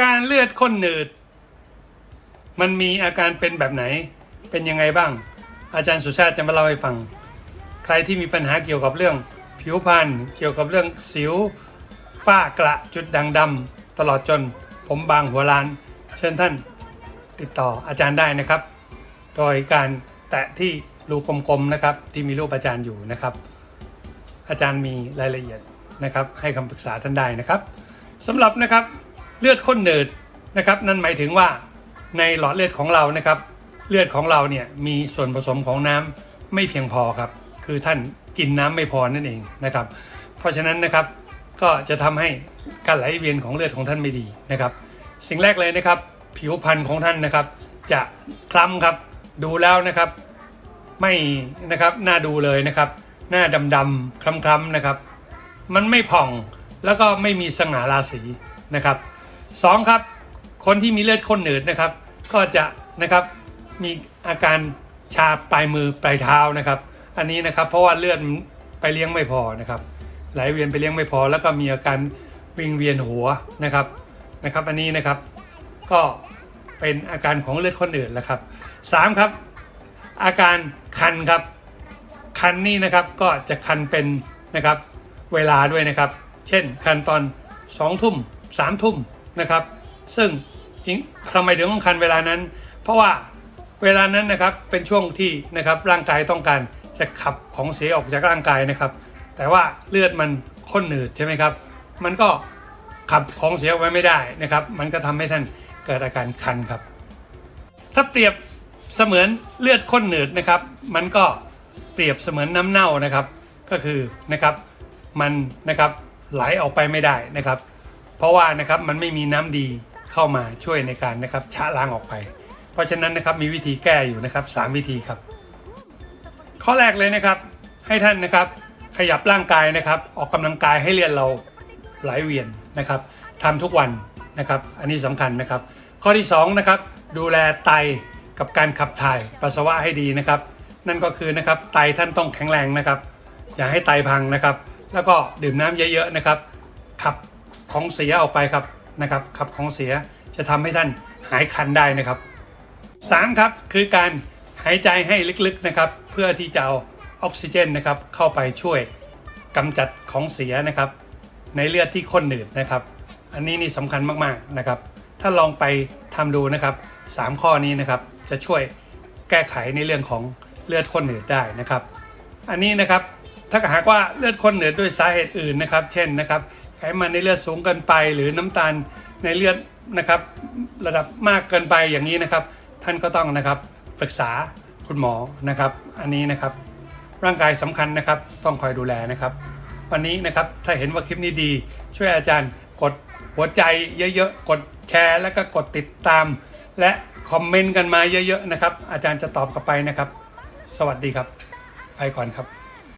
การเลือดข้นหนืด มันมีอาการเป็นแบบไหน เป็นยังไงบ้าง อาจารย์สุชาติจะมาเล่าให้ฟัง ใครที่มีปัญหาเกี่ยวกับเรื่อง ผิวพรรณเกี่ยวกับเรื่องสิวฝ้ากระจุดด่างดำตลอดจนผมบางหัวล้าน เชิญท่านติดต่ออาจารย์ได้นะครับ โดยการแตะที่รูกลมๆนะครับ ที่มีรูปอาจารย์อยู่นะครับ อาจารย์มีรายละเอียดนะครับ ให้คำปรึกษาท่านได้นะครับสำหรับนะครับ เลือดข้นหนืดนะครับนั่นหมายถึงว่าในหลอดเลือดของเรานะครับ เลือดของเราเนี่ยมีส่วนผสมของน้ำไม่เพียงพอครับ คือท่านกินน้ำไม่พอนั่นเองนะครับ เพราะฉะนั้นนะครับก็จะทำให้การไหลเวียนของเลือดของท่านไม่ดีนะครับ สิ่งแรกเลยนะครับ ผิวพรรณของท่านนะครับ จะคล้ำครับดูแล้วนะครับ ไม่นะครับน่าดูเลยนะครับ หน้าดำๆคล้ำๆนะครับ มันไม่ผ่องแล้วก็ไม่มีสง่าราศีนะครับ สองครับ คนที่มีเลือดข้นหนืดนะครับ ก็จะนะครับมีอาการชาปลายมือปลายเท้านะครับ อันนี้นะครับเพราะว่าเลือดไปเลี้ยงไม่พอนะครับ ไหลเวียนไปเลี้ยงไม่พอ แล้วก็มีอาการวิงเวียนหัวนะครับนะครับ อันนี้นะครับก็เป็นอาการของเลือดข้นหนืดแหละครับสามครับ อาการคันครับ คันนี่นะครับก็จะคันเป็นนะครับเวลาด้วยนะครับ เช่นคันตอน2องทุ่มสามทุ่ม นะครับ ซึ่งจริงทำไมถึงต้องคันเวลานั้น เพราะว่าเวลานั้นนะครับเป็นช่วงที่นะครับร่างกายต้องการจะขับของเสียออกจากร่างกายนะครับ แต่ว่าเลือดมันข้นหนืดใช่ไหมครับ มันก็ขับของเสียออกไปไม่ได้นะครับ มันก็ทำให้ท่านเกิดอาการคันครับ ถ้าเปรียบเสมือนเลือดข้นหนืดนะครับ มันก็เปรียบเสมือนน้ำเน่านะครับ ก็คือนะครับ มันนะครับไหลออกไปไม่ได้นะครับ เพราะว่านะครับมันไม่มีน้ำดีเข้ามาช่วยในการนะครับชะล้างออกไป เพราะฉะนั้นนะครับมีวิธีแก้อยู่นะครับสามวิธีครับ ข้อแรกเลยนะครับให้ท่านนะครับขยับร่างกายนะครับ ออกกำลังกายให้เลือดเราไหลเวียนนะครับทำทุกวันนะครับ อันนี้สำคัญนะครับ ข้อที่สองนะครับดูแลไตกับการขับถ่ายปัสสาวะให้ดีนะครับ นั่นก็คือนะครับไตท่านต้องแข็งแรงนะครับ อย่าให้ไตพังนะครับ แล้วก็ดื่มน้ำเยอะๆนะครับขับ ของเสียออกไปครับนะครับขับของเสียจะทำให้ท่านหายคันได้นะครับสามครับคือการหายใจให้ลึกๆนะครับ เพื่อที่จะเอาออกซิเจนนะครับเข้าไปช่วยกำจัดของเสียนะครับ ในเลือดที่ข้นหนืดนะครับ อันนี้นี่สำคัญมากๆนะครับ ถ้าลองไปทำดูนะครับสามข้อนี้นะครับจะช่วยแก้ไขในเรื่องของเลือดข้นหนืดได้นะครับ อันนี้นะครับถ้าหากว่าเลือดข้นหนืดด้วยสาเหตุอื่นนะครับ เช่นนะครับ ไขมันในเลือดสูงเกินไป หรือน้ำตาลในเลือดนะครับ ระดับมากเกินไปอย่างนี้นะครับ ท่านก็ต้องนะครับปรึกษาคุณหมอนะครับ อันนี้นะครับ ร่างกายสำคัญนะครับ ต้องคอยดูแลนะครับ วันนี้นะครับถ้าเห็นว่าคลิปนี้ดี ช่วยอาจารย์กดหัวใจเยอะๆกดแชร์ แล้วก็กดติดตาม และคอมเมนต์กันมาเยอะๆนะครับ อาจารย์จะตอบกลับไปนะครับ สวัสดีครับ ไปก่อนครับ